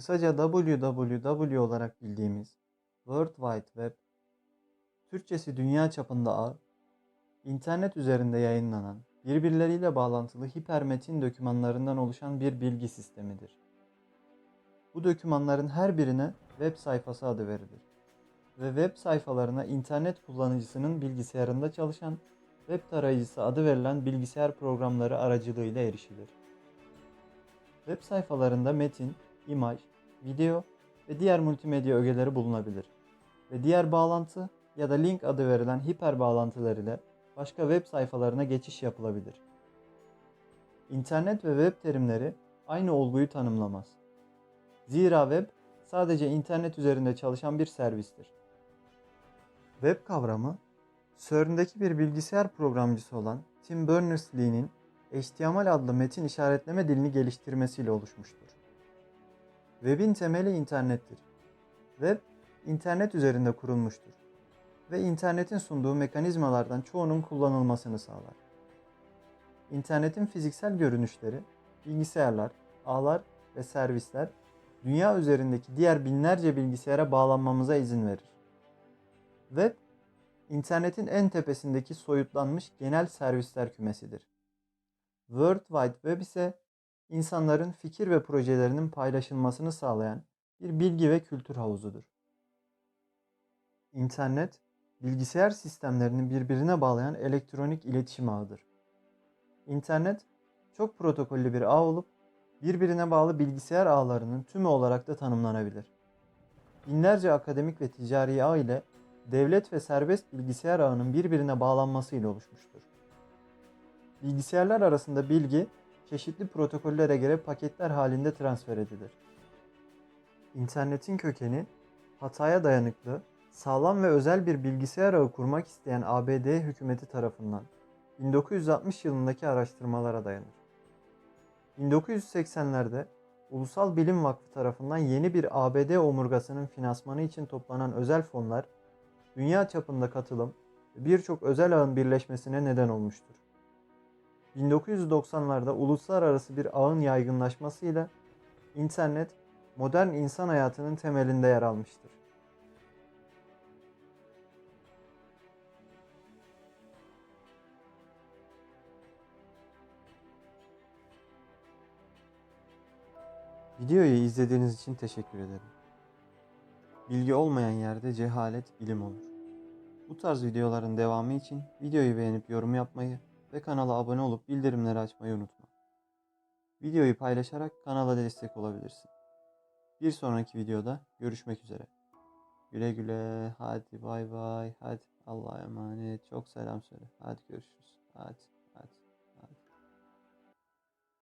kısaca www olarak bildiğimiz World Wide Web, Türkçesi dünya çapında ağ, internet üzerinde yayınlanan, birbirleriyle bağlantılı hipermetin dokümanlarından oluşan bir bilgi sistemidir. Bu dokümanların her birine web sayfası adı verilir ve web sayfalarına internet kullanıcısının bilgisayarında çalışan web tarayıcısı adı verilen bilgisayar programları aracılığıyla erişilir. Web sayfalarında metin, imaj, video ve diğer multimedya ögeleri bulunabilir ve diğer bağlantı ya da link adı verilen hiper bağlantılar ile başka web sayfalarına geçiş yapılabilir. İnternet ve web terimleri aynı olguyu tanımlamaz. Zira web sadece internet üzerinde çalışan bir servistir. Web kavramı, CERN'deki bir bilgisayar programcısı olan Tim Berners-Lee'nin HTML adlı metin işaretleme dilini geliştirmesiyle oluşmuştur. Web'in temeli internettir. Web, internet üzerinde kurulmuştur ve internetin sunduğu mekanizmalardan çoğunun kullanılmasını sağlar. İnternetin fiziksel görünüşleri, bilgisayarlar, ağlar ve servisler dünya üzerindeki diğer binlerce bilgisayara bağlanmamıza izin verir. Web, internetin en tepesindeki soyutlanmış genel servisler kümesidir. World Wide Web ise insanların fikir ve projelerinin paylaşılmasını sağlayan bir bilgi ve kültür havuzudur. İnternet, bilgisayar sistemlerini birbirine bağlayan elektronik iletişim ağıdır. İnternet, çok protokollü bir ağ olup birbirine bağlı bilgisayar ağlarının tümü olarak da tanımlanabilir. Binlerce akademik ve ticari ağ ile devlet ve serbest bilgisayar ağının birbirine bağlanmasıyla oluşmuştur. Bilgisayarlar arasında bilgi çeşitli protokollere göre paketler halinde transfer edilir. İnternetin kökeni hataya dayanıklı, sağlam ve özel bir bilgisayar ağı kurmak isteyen ABD hükümeti tarafından 1960 yılındaki araştırmalara dayanır. 1980'lerde Ulusal Bilim Vakfı tarafından yeni bir ABD omurgasının finansmanı için toplanan özel fonlar dünya çapında katılım ve birçok özel ağın birleşmesine neden olmuştur. 1990'larda uluslararası bir ağın yaygınlaşmasıyla internet modern insan hayatının temelinde yer almıştır. Videoyu izlediğiniz için teşekkür ederim. Bilgi olmayan yerde cehalet ilim olur. Bu tarz videoların devamı için videoyu beğenip yorum yapmayı ve kanala abone olup bildirimleri açmayı unutma. Videoyu paylaşarak kanala destek olabilirsin. Bir sonraki videoda görüşmek üzere. Güle güle. Hadi bay bay. Hadi Allah'a emanet. Çok selam söyle. Hadi görüşürüz. Hadi.